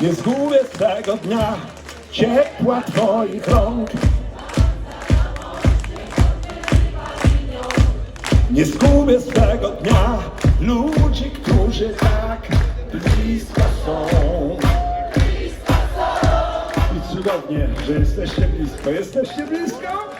Nie zgubię tego dnia ciepła twoich rąk Nie zgubię swego dnia ludzi, którzy tak blisko są. I cudownie, że jesteście blisko. Jesteście blisko?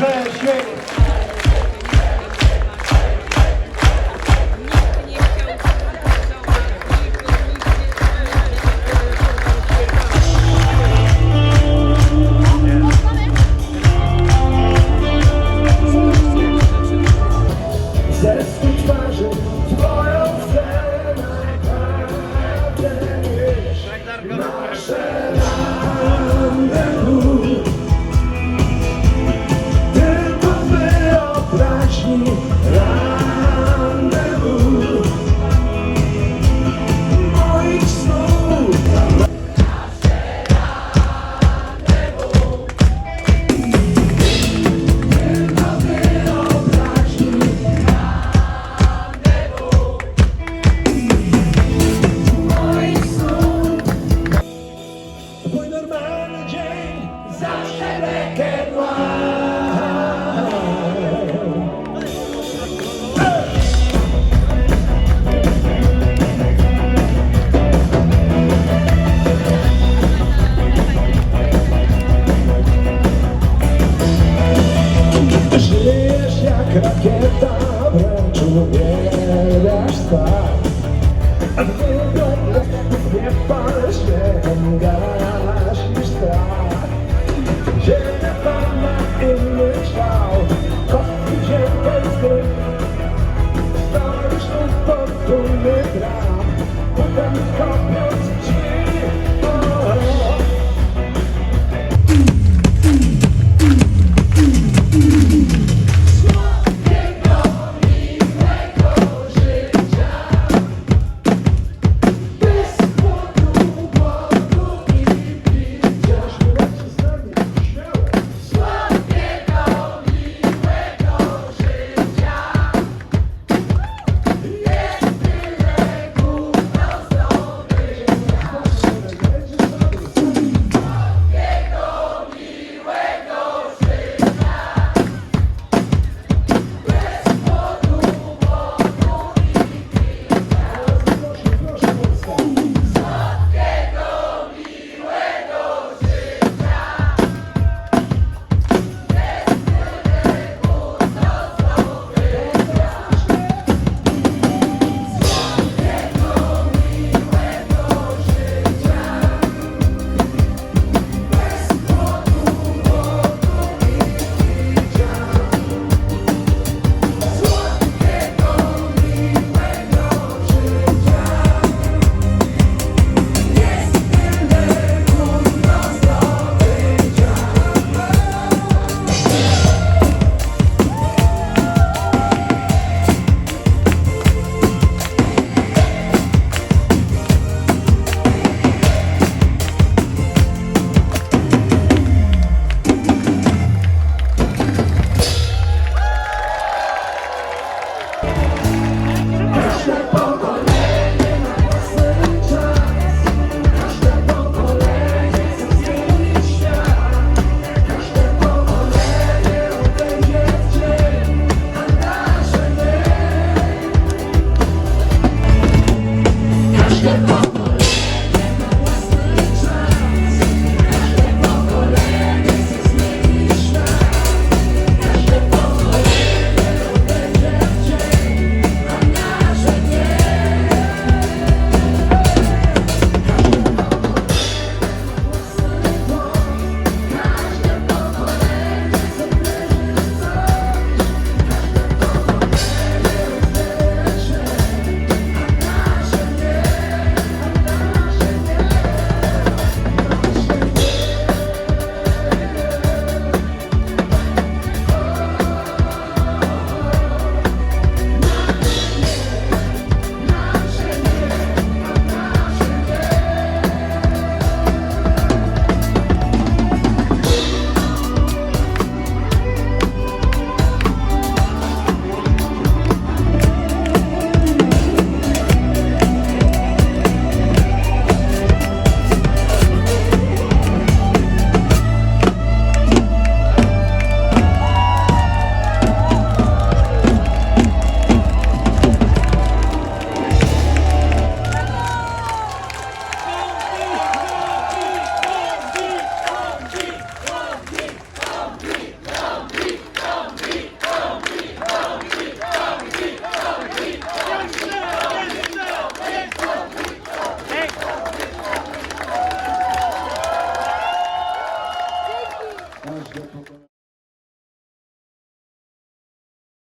Bless it. Thank.